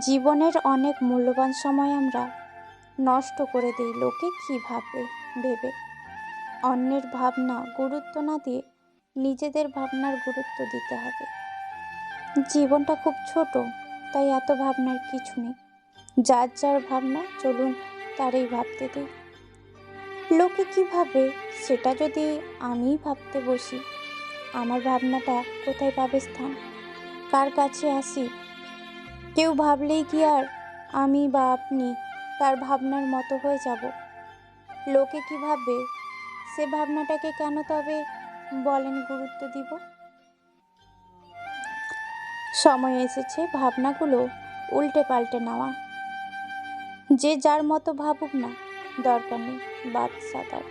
জীবনের অনেক মূল্যবান সময় আমরা নষ্ট করে দিই, লোকে কী ভাববে ভেবে? অন্যের ভাবনা গুরুত্ব না দিয়ে নিজেদের ভাবনার গুরুত্ব দিতে হবে। জীবনটা খুব ছোট, তাই এত ভাবনার কিছু নেই। যার যার ভাবনা, চলুন তারই ভাবতে দিই। লোকে কী ভাবে, সেটা যদি আমিই ভাবতে বসি, আমার ভাবনাটা কোথায় পাবে স্থান? কার কাছে আসি কেউ ভাবলেই কি আর আমি বা আপনি তার ভাবনার মতো হয়ে যাব। লোকে কি ভাববে? সে ভাবনাটাকে কেন তবে বলেন গুরুত্ব দিব? সময় এসেছে, ভাবনাগুলো উল্টে পাল্টে নেওয়া। যে যার মতো ভাবুক না, দরকার নেই, বাদ সাদার